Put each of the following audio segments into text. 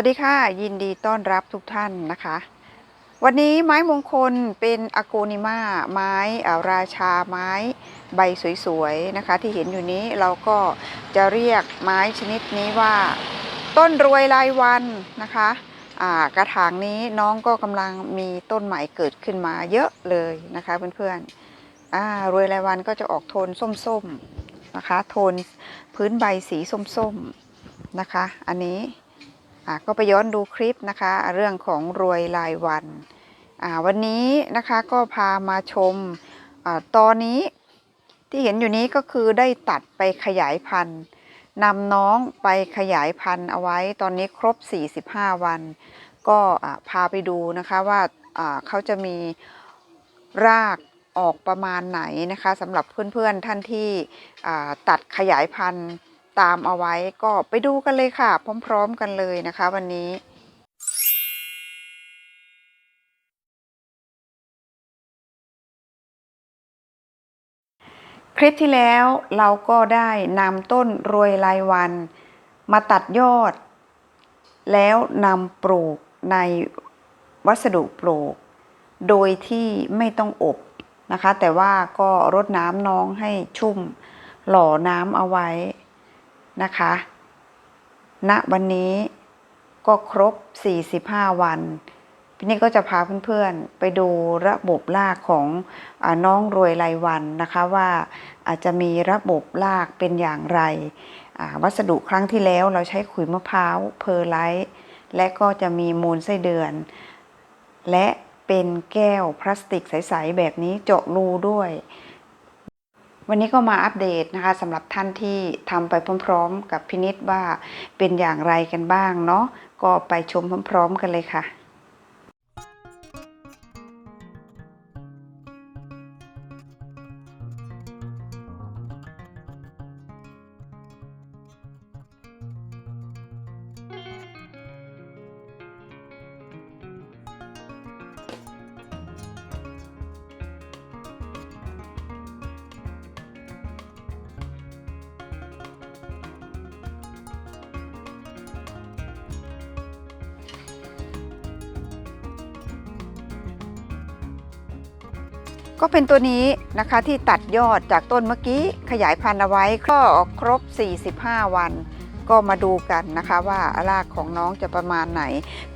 วัสดีค่ะ ยินดีต้อนรับทุกท่านนะคะ วันนี้ไม้มงคลเป็นอโกนิมาไม้ราชาไม้ใบสวยๆนะคะ ที่เห็นอยู่นี้เราก็จะเรียกไม้ชนิดนี้ว่า ต้นรวยรายวันนะคะกระถางนี้น้องก็กำลังมีต้นใหม่เกิดขึ้นมาเยอะเลยนะคะเพื่อนๆรวยรายวันก็จะออกโทนส้มๆนะคะ โทนพื้นใบสีส้มๆนะคะ อันนี้ ก็ไปย้อนดูคลิปนะคะ เรื่องของรวยรายวัน วันนี้นะคะก็พามาชมอตอนนี้ที่เห็นอยู่นี้ก็คือได้ตัดไปขยายพันธุ์นำน้องไปขยายพันธุ์เอาไว้ตอนนี้ครบ 45 วัน ก็พาไปดูนะคะว่าเขาจะมีรากออกประมาณไหนนะคะสำหรับเพื่อนๆท่านที่ตัดขยายพันธุ์ ตามเอาไว้ก็ไปดูกันเลยค่ะ พร้อม ๆ กันเลยนะคะ วันนี้คลิปที่แล้วเราก็ได้นำต้นรวยรายวัน มาตัดยอด แล้วนำปลูกในวัสดุปลูก โดยที่ไม่ต้องอบนะคะ แต่ว่าก็รดน้ำน้องให้ชุ่ม หล่อน้ำเอาไว้ นะคะ ณวันนี้ก็ครบ 45 วันพี่นี่ก็จะพาเพื่อนๆ ไปดูระบบรากของอน้องรวยรายวันนะคะว่าอาจจะมีระบบรากเป็นอย่างไร วัสดุครั้งที่แล้วเราใช้ขุยมะพร้าวเพอร์ไลท์และก็จะมีมูลไส้เดือน และเป็นแก้วพลาสติกใส ๆ แบบนี้เจาะรูด้วย วันนี้ก็มาอัปเดตนะคะสำหรับท่านที่ทำไปพร้อม ๆ กับพินิษว่าเป็นอย่างไรกันบ้างเนาะก็ไปชมพร้อม ๆ กันเลยค่ะ ก็เป็นตัวนี้นะคะที่ตัดยอดจากต้นเมื่อกี้ขยายพันธุ์เอาไว้ก็ครบ 45 วัน ก็มาดูกันนะคะว่ารากของน้องจะประมาณไหน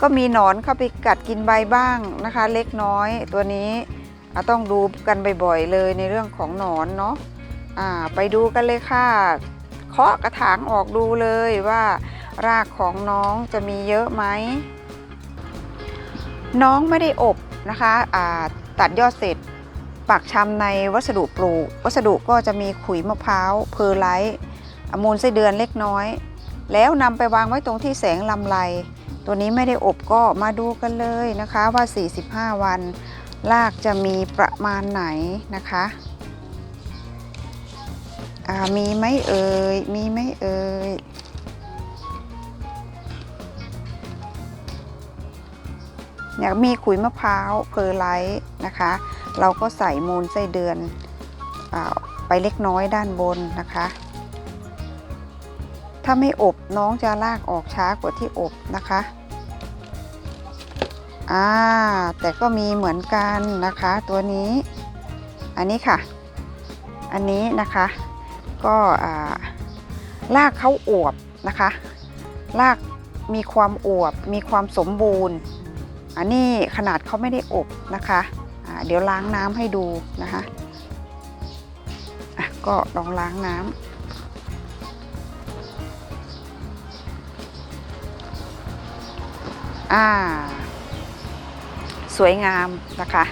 ก็มีหนอนเข้าไปกัดกินใบบ้างนะคะ เล็กน้อยตัวนี้ต้องดูกันบ่อยๆเลยในเรื่องของหนอนเนาะอ่าไปดูกันเลยค่ะเคาะกระถางออกดูเลยว่า รากของน้องจะมีเยอะไหมน้องไม่ได้อบนะคะอ่าตัดยอดเสร็จ ปักชำในวัสดุปลูก วัสดุก็จะมีขุยมะพร้าวเพอร์ไลท์อมูลไส้เดือนเล็กน้อย แล้วนำไปวางไว้ตรงที่แสงลำไร ตัวนี้ไม่ได้อบก็มาดูกันเลยนะคะว่า 45 วันรากจะมีประมาณไหนนะคะอ่ามีไหมเอ่ย มีไหมเอ่ยเนี่ยมีขุยมะพร้าวเพอร์ไลท์นะคะ เราก็ใส่มูลไส้เดือนอไปเล็กน้อยด้านบนนะคะ ถ้าไม่อบน้องจะลากออกช้ากว่าที่อบนะคะอ่าแต่ก็มีเหมือนกันนะคะตัวนี้ อันนี้ค่ะ อันนี้นะคะก็อาลากเขาอวบนะคะ ลากมีความอวบ มีความสมบูรณ์ อันนี้ขนาดเขาไม่ได้อบนะคะ เดี๋ยวล้างน้ำให้ดูนะคะะก็ลองล้างน้ำอ่า สวยงามนะคะ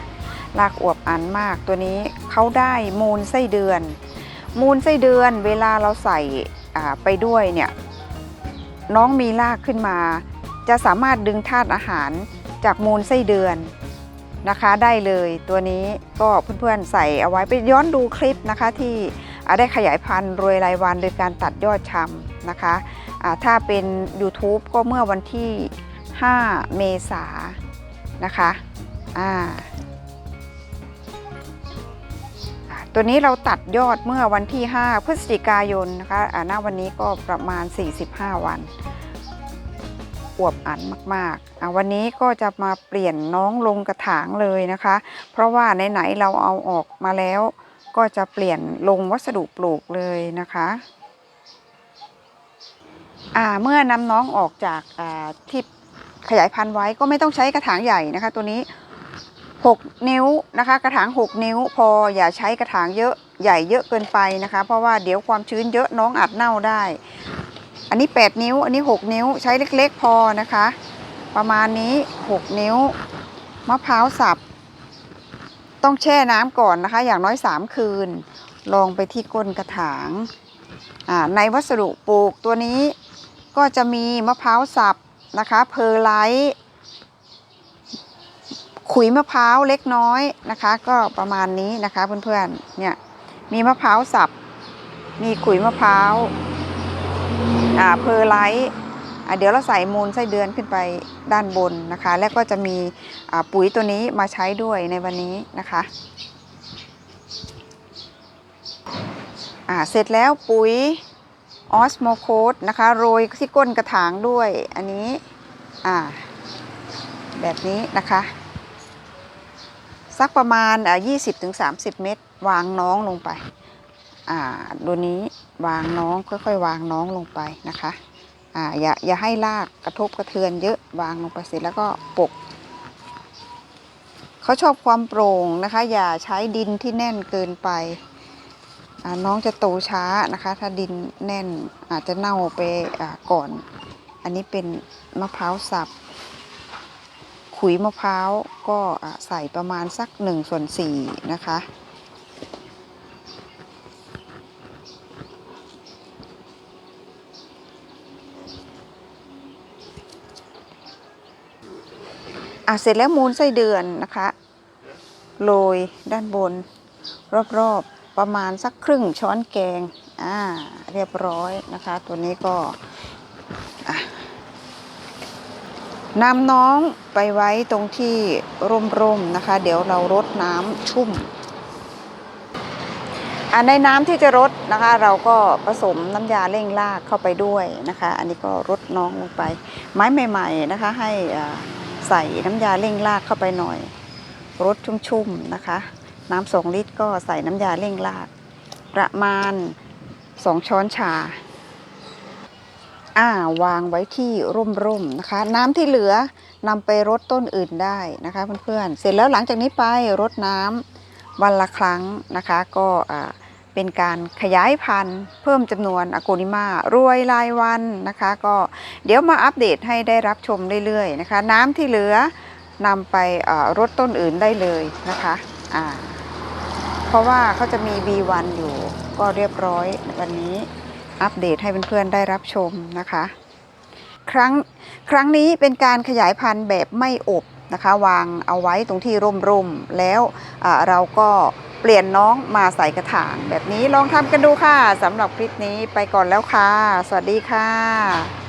ลากอวบอันมากตัวนี้เขาได้มูลไส้เดือน มูลไส้เดือนเวลาเราใส่ไปด้วยเนี่ยน้องมีรากขึ้นมา จะสามารถดึงธาตุอาหารจากมูลไส้เดือน นะคะได้เลยตัวนี้ก็เพื่อนๆใส่เอาไว้ไปย้อนดูคลิปนะคะที่ได้ขยายพันธุ์รวยรายวันโดยการตัดยอดชำนะคะถ้าเป็น YouTube ก็เมื่อวันที่ 5 เมษายนนะคะตัวนี้เราตัดยอดเมื่อวันที่ 5 พฤศจิกายนนะคะอ่าวันนี้ก็ประมาณ 45 วัน วบอันมากๆอะวันนี้ก็จะมาเปลี่ยนน้องลงกระถางเลยนะคะ เพราะว่าไหนๆเราเอาออกมาแล้ว ก็จะเปลี่ยนลงวัสดุปลูกเลยนะคะอ่าเมื่อนำน้องออกจากอ่าที่ขยายพันธุ์ไว้ก็ไม่ต้องใช้กระถางใหญ่นะคะ ตัวนี้ 6 นิ้วนะคะ กระถาง 6 นิ้ว พออย่าใช้กระถางเยอะใหญ่เยอะเกินไปนะคะ เพราะว่าเดี๋ยวความชื้นเยอะน้องอาจเน่าได้ อันนี้ 8 นิ้ว อันนี้ 6 นิ้ว ใช้เล็กๆพอนะคะ ประมาณนี้ 6 นิ้ว มะพร้าวสับ ต้องแช่น้ำก่อนนะคะ อย่างน้อย 3 คืนลองไปที่ก้นกระถางในวัสดุปลูกตัวนี้ก็จะมีมะพร้าวสับนะคะ เพอร์ไลท์ขุยมะพร้าวเล็กน้อยนะคะ ก็ประมาณนี้นะคะเพื่อนๆ เนี่ยมีมะพร้าวสับ มีขุยมะพร้าว เพอร์ไลท์เดี๋ยวเราใส่มูลไส้เดือนขึ้นไปด้านบนนะคะ แล้วก็จะมีปุ๋ยตัวนี้มาใช้ด้วยในวันนี้นะคะเสร็จแล้วปุ๋ยออสโมโคดนะคะโรยที่ก้นกระถางด้วยอันนี้แบบนี้นะคะ สักประมาณ 20-30 เมตรวางน้องลงไป อ่าตัวนี้วางน้องค่อยๆ วางน้องลงไปนะคะอ่าอย่าอย่าให้รากกระทบกระเทือนเยอะวางลงไปเสร็จแล้วก็ปกเขาชอบความโปร่งนะคะ อย่าใช้ดินที่แน่นเกินไปน้องจะโตช้านะคะ ถ้าดินแน่นอาจจะเน่าไปก่อน อันนี้เป็นมะพร้าวสับ ขุยมะพร้าวก็ใส่ประมาณสักหนึ่งส่วนสี่นะคะ อะเสร็จแล้วมูลไส้เดือนนะคะโรยด้านบน รอบๆประมาณสักครึ่งช้อนแกงอ่าเรียบร้อยนะคะ ตัวนี้ก็นำน้องไปไว้ตรงที่ร่มๆนะคะ เดี๋ยวเรารดน้ำชุ่มอะในน้ำที่จะรดนะคะ เราก็ผสมน้ำยาเร่งรากเข้าไปด้วยนะคะ อันนี้ก็รดน้องลงไป ไม้ใหม่ ๆนะคะ ให้อ่า ใส่น้ำยาเร่งรากเข้าไปหน่อยรสชุ่มๆนะคะ น้ำสองลิตรก็ใส่น้ำยาเร่งราก ประมาณสองช้อนชาอ่าวางไว้ที่ร่มๆนะคะ น้ำที่เหลือนำไปรดต้นอื่นได้นะคะเพื่อนๆเสร็จแล้วหลังจากนี้ไปรดน้ำวันละครั้งนะคะ ก็อ่า เป็นการขยายพันธุ์ เพิ่มจำนวนอโกนิมารวยรายวันนะคะ ก็เดี๋ยวมาอัปเดตให้ได้รับชมเรื่อยๆนะคะ น้ำที่เหลือนำไปรดต้นอื่นได้เลยนะคะอ่าเพราะว่าเขาจะมี B1 อยู่ก็เรียบร้อยวันนี้อัปเดตให้เพื่อนๆได้รับชมนะคะ ครั้งครั้งนี้เป็นการขยายพันธุ์แบบไม่อบนะคะ วางเอาไว้ตรงที่ร่มๆแล้วเราก็ เปลี่ยนน้องมาใส่กระถางแบบนี้ลองทำกันดูค่ะสำหรับคลิปนี้ไปก่อนแล้วค่ะ สวัสดีค่ะ